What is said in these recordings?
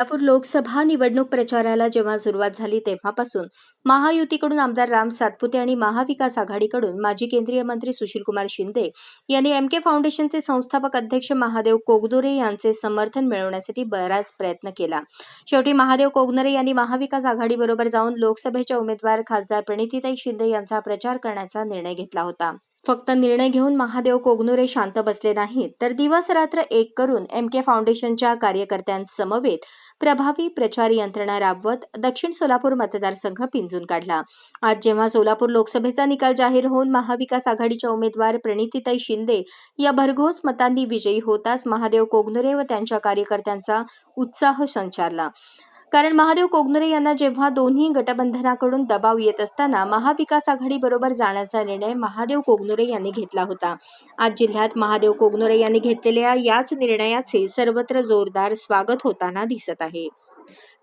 सोलापूर लोकसभा निवडणूक प्रचाराला जेव्हा सुरुवात झाली तेव्हापासून महायुतीकडून आमदार राम सातपुते आणि महाविकास आघाडीकडून माजी केंद्रीय मंत्री सुशीलकुमार शिंदे यांनी एम के फाउंडेशनचे संस्थापक अध्यक्ष महादेव कोगदुरे यांचे समर्थन मिळवण्यासाठी बराच प्रयत्न केला. शेवटी महादेव कोगनरे यांनी महाविकास आघाडीबरोबर जाऊन लोकसभेच्या उमेदवार खासदार प्रणितीताई शिंदे यांचा प्रचार करण्याचा निर्णय घेतला होता. फक्त निर्णय घेऊन महादेव कोगनुरे शांत बसले नाहीत तर दिवस रात्र एक करून एम के फाउंडेशनच्या कार्यकर्त्यांसमवेत प्रभावी प्रचार यंत्रणा राबवत दक्षिण सोलापूर मतदारसंघ पिंजून काढला. आज जेव्हा सोलापूर लोकसभेचा निकाल जाहीर होऊन महाविकास आघाडीच्या उमेदवार प्रणितीताई शिंदे या भरघोस मतांनी विजयी होताच महादेव कोगनुरे व त्यांच्या कार्यकर्त्यांचा उत्साह संचारला. कारण महादेव कोगनुरे यांना जेव्हा दोन्ही गटबंधनाकडून दबाव येत असताना महाविकास आघाडी बरोबर जाण्याचा निर्णय महादेव कोगनुरे यांनी घेतला होता. आज जिल्ह्यात महादेव कोगनुरे यांनी घेतलेल्या याच निर्णयाचे सर्वत्र जोरदार स्वागत होताना दिसत आहे.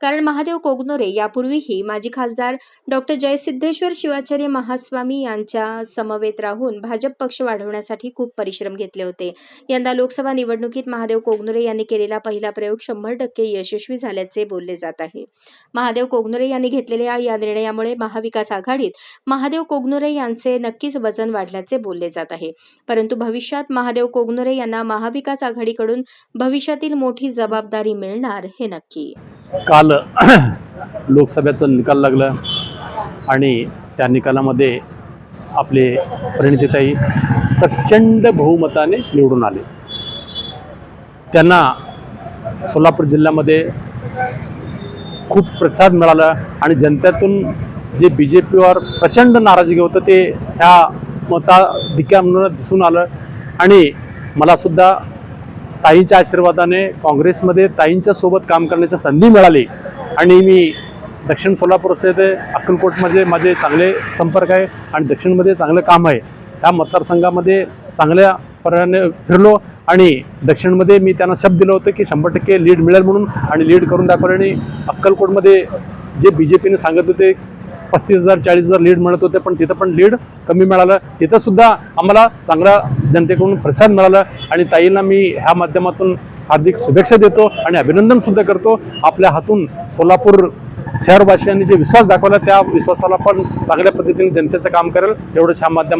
कारण महादेव कोगनुरे यापूर्वीही माजी खासदार डॉक्टर जयसिद्धेश्वर शिवाचार्य महास्वामी यांच्या समवेत राहून भाजप पक्ष वाढवण्यासाठी खूप परिश्रम घेतले होते. यंदा लोकसभा निवडणुकीत महादेव कोगनोरे यांनी केलेला पहिला प्रयोग शंभर टक्के यशस्वी झाल्याचे बोलले जात आहे. महादेव कोगनोरे यांनी घेतलेल्या या निर्णयामुळे महाविकास आघाडीत महादेव कोगनोरे यांचे नक्कीच वजन वाढल्याचे बोलले जात आहे. परंतु भविष्यात महादेव कोगनुरे यांना महाविकास आघाडीकडून भविष्यातील मोठी जबाबदारी मिळणार हे नक्की. काल लोकसभेचं निकाल लागला आणि त्या निकालामध्ये आपले परिणितीताई प्रचंड बहुमताने निवडून आले. त्यांना सोलापूर जिल्ह्यामध्ये खूप प्रतिसाद मिळाला आणि जनतेतून जे बी जे पीवर प्रचंड नाराजगी होतं ते ह्या मताधिक्यामुळं दिसून आलं. आणि मलासुद्धा ताईंच्या आशीर्वादाने काँग्रेसमध्ये ताईंच्या सोबत काम करण्याची संधी मिळाली. आणि मी दक्षिण सोलापूर असे ते अक्कलकोटमध्ये माझे चांगले संपर्क आहे आणि दक्षिणमध्ये चांगलं काम आहे. त्या मतदारसंघामध्ये चांगल्या पर्यायाने फिरलो आणि दक्षिणमध्ये मी त्यांना शब्द दिलं होतं की शंभर टक्के लीड मिळेल म्हणून आणि लीड करून दाखवलं. आणि अक्कलकोटमध्ये जे बी जे पीने सांगत होते पस्तीस हजार चाळीस हजार लीड मिळत होते पण तिथं पण लीड कमी मिळालं. तिथं सुद्धा आम्हाला चांगला जनतेकडून प्रसाद मिळाला आणि ताईंना मी ह्या माध्यमातून हार्दिक शुभेच्छा देतो आणि अभिनंदन सुद्धा करतो. आपल्या हातून सोलापूर शहरवासियांनी जे विश्वास दाखवला त्या विश्वासाला पण चांगल्या पद्धतीने जनतेचं काम करेल. एवढंच ह्या माध्यम